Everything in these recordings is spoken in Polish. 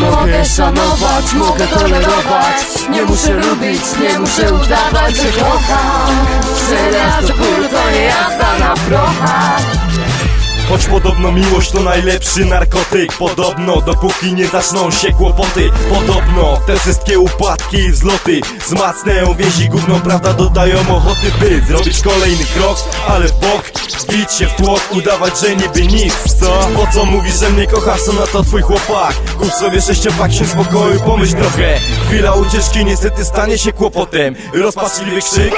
Mogę szanować, mogę tolerować. Nie muszę lubić, nie muszę udawać, że kocham. Aż do góry tolerować Nie jazda na prochach Choć podobno miłość to najlepszy narkotyk Podobno dopóki nie zaczną się kłopoty. Podobno te wszystkie upadki i wzloty Wzmacniają więzi gówną prawda dodają ochoty By zrobić kolejny krok, ale w bok Zbić się w tłok, udawać, że niby nic Co? Po co mówisz, że mnie kochasz, co na to twój chłopak? Kup sobie sześciopak się w spokoju, pomyśl trochę. Chwila ucieczki niestety stanie się kłopotem. Rozpaczliwy krzyk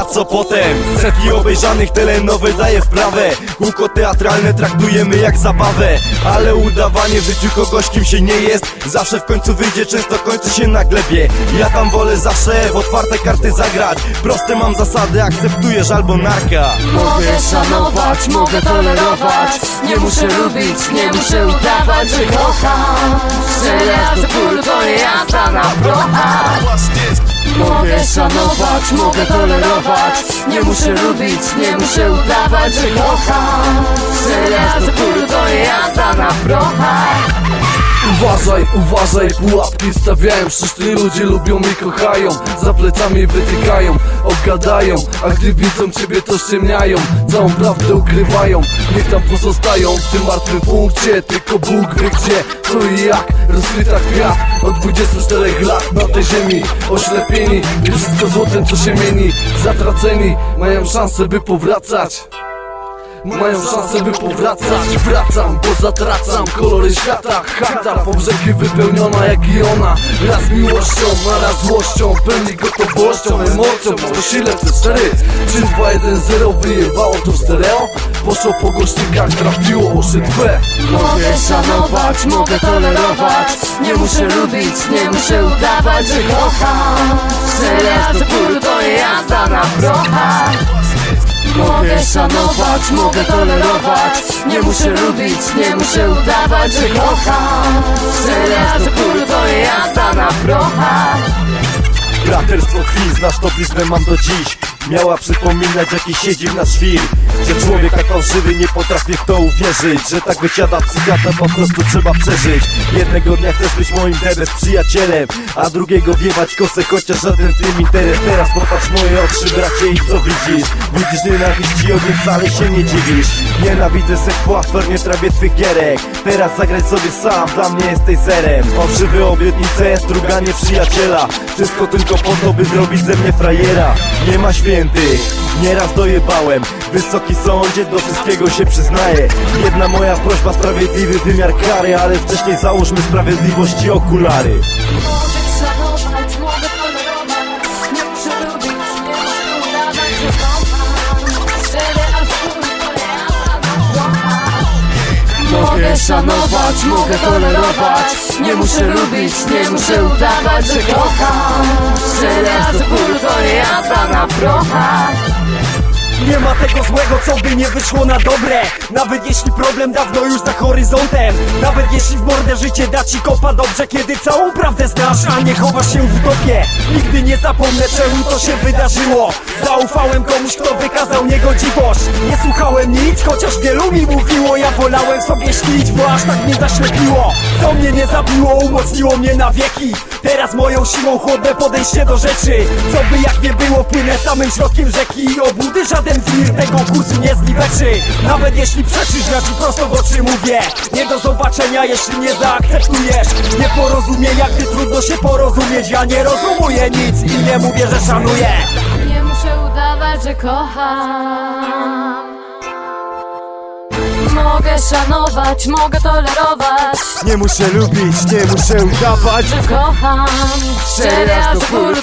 a co potem? Setki obejrzanych telenowel daje wprawę. Kółko teatralne traktujemy jak zabawę Ale udawanie w życiu kogoś kim się nie jest Zawsze w końcu wyjdzie, często kończy się na glebie. Ja tam wolę zawsze w otwarte karty zagrać. Proste mam zasady, akceptujesz albo narka. Mogę szanować, mogę tolerować. Nie muszę lubić, nie muszę udawać, że kocham. Do bólu to nie jazda na Mogę szanować, mogę tolerować. Nie muszę lubić, nie muszę udawać, że kocham. Szczery aż do bólu to nie jazda na prochach Uważaj, uważaj, pułapki stawiają Sztuczni ludzie lubią i kochają. Za plecami wytykają, obgadają. A gdy widzą ciebie to ściemniają. Całą prawdę ukrywają. Niech tam pozostają w tym martwym punkcie. Tylko Bóg wie gdzie, co i jak. Rozkryta kwiat od 24 lat na tej ziemi. Oślepieni, wszystko złotem co się mieni. Zatraceni, mają szansę by powracać mają szansę by powracać. Wracam, bo zatracam kolory świata. Chata po brzegi wypełniona jak i ona. Raz miłością, a raz złością. Pełni gotowością, emocją. To sile C4 3, 2, 1, 0 Wyjebało to w stereo. Poszło po głośnikach, trafiło uszy twe Mogę szanować, mogę tolerować. Nie muszę lubić, nie muszę udawać, że kocham. Do bólu to jazda na prochach Mogę szanować, mogę tolerować. Nie muszę lubić, nie muszę udawać, że kocham. Szczery aż do bólu to jazda na prochach Braterstwo krwi, znasz to bliznę mam do dziś Miała przypominać jaki siedzi w nas świr. Że człowiek jak fałszywy nie potrafi w to uwierzyć. Że tak wysiada psychiatra po prostu trzeba przeżyć. Jednego dnia chcesz być moim debes przyjacielem A drugiego wiewać kosę chociaż żaden tym interes. Teraz popatrz moje oczy bracie i co widzisz? Widzisz nienawiść i ogień wcale się nie dziwisz. Nienawidzę sek płatwer, nie trawię twych gierek. Teraz zagraj sobie sam, dla mnie jesteś zerem Fałszywe obietnice, struganie przyjaciela. Wszystko tylko po to, by zrobić ze mnie frajera. Nie ma świętych, nieraz dojebałem. Wysoki sądzie, do wszystkiego się przyznaję. Jedna moja prośba, sprawiedliwy wymiar kary Ale wcześniej załóżmy sprawiedliwości okulary. Mogę szanować, mogę tolerować. Nie muszę lubić, nie muszę udawać, że kocham. Szczery jazda na prochach Nie ma tego złego, co by nie wyszło na dobre. Nawet jeśli problem dawno już za horyzontem. Nawet jeśli w mordę życie da ci kopa dobrze Kiedy całą prawdę znasz, a nie chowasz się w utopie. Nigdy nie zapomnę czemu to się wydarzyło. Zaufałem komuś, kto wykazał niegodziwość. Nie słuchałem nic, chociaż wielu mi mówiło. Ja wolałem sobie śnić, bo aż tak mnie zaślepiło. To mnie nie zabiło, umocniło mnie na wieki. Teraz moją siłą chłodne podejście do rzeczy. Co by jak nie było, płynę samym środkiem rzeki. Obudy żaden wir tego kursu nie zniweczy Nawet jeśli przeczysz, ja ci prosto w oczy mówię. Nie do zobaczenia, jeśli nie zaakceptujesz. Nie porozumienia, gdy trudno się porozumieć. Ja nie rozumuję nic i nie mówię, że szanuję. Nie muszę udawać, że kocham. Mogę szanować, mogę tolerować. Nie muszę lubić, nie muszę udawać. Że kocham. Szczery aż do bólu